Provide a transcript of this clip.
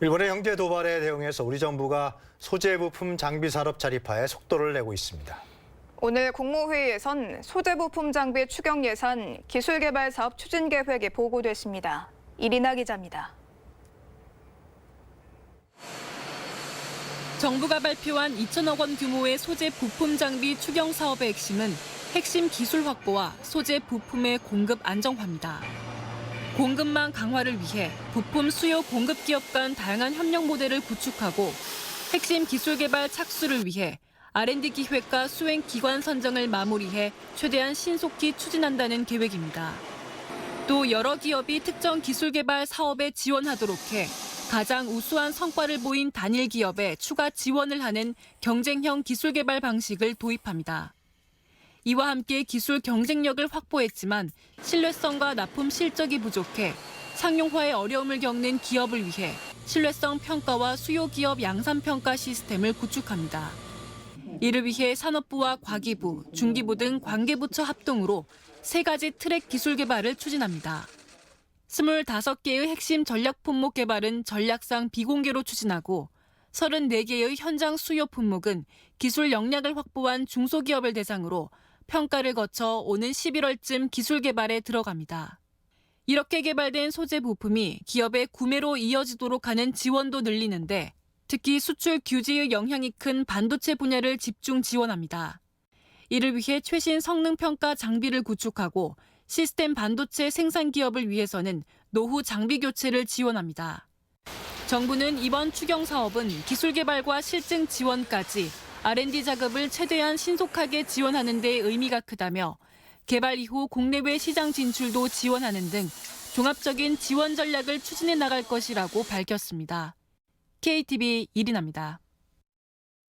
일본의 경제 도발에 대응해서 우리 정부가 소재 부품 장비 산업 자립화에 속도를 내고 있습니다. 오늘 국무회의에선 소재 부품 장비 추경 예산 기술 개발 사업 추진 계획이 보고됐습니다. 이리나 기자입니다. 정부가 발표한 2천억 원 규모의 소재 부품 장비 추경 사업의 핵심은 핵심 기술 확보와 소재 부품의 공급 안정화입니다. 공급망 강화를 위해 부품 수요 공급 기업 간 다양한 협력 모델을 구축하고 핵심 기술 개발 착수를 위해 R&D 기획과 수행 기관 선정을 마무리해 최대한 신속히 추진한다는 계획입니다. 또 여러 기업이 특정 기술 개발 사업에 지원하도록 해 가장 우수한 성과를 보인 단일 기업에 추가 지원을 하는 경쟁형 기술 개발 방식을 도입합니다. 이와 함께 기술 경쟁력을 확보했지만 신뢰성과 납품 실적이 부족해 상용화에 어려움을 겪는 기업을 위해 신뢰성 평가와 수요 기업 양산 평가 시스템을 구축합니다. 이를 위해 산업부와 과기부, 중기부 등 관계부처 합동으로 세 가지 트랙 기술 개발을 추진합니다. 25개의 핵심 전략 품목 개발은 전략상 비공개로 추진하고 34개의 현장 수요 품목은 기술 역량을 확보한 중소기업을 대상으로 평가를 거쳐 오는 11월쯤 기술 개발에 들어갑니다. 이렇게 개발된 소재 부품이 기업의 구매로 이어지도록 하는 지원도 늘리는데 특히 수출 규제의 영향이 큰 반도체 분야를 집중 지원합니다. 이를 위해 최신 성능 평가 장비를 구축하고 시스템 반도체 생산 기업을 위해서는 노후 장비 교체를 지원합니다. 정부는 이번 추경 사업은 기술 개발과 실증 지원까지 R&D 작업을 최대한 신속하게 지원하는 데 의미가 크다며 개발 이후 국내외 시장 진출도 지원하는 등 종합적인 지원 전략을 추진해 나갈 것이라고 밝혔습니다. KTV 이린아입니다.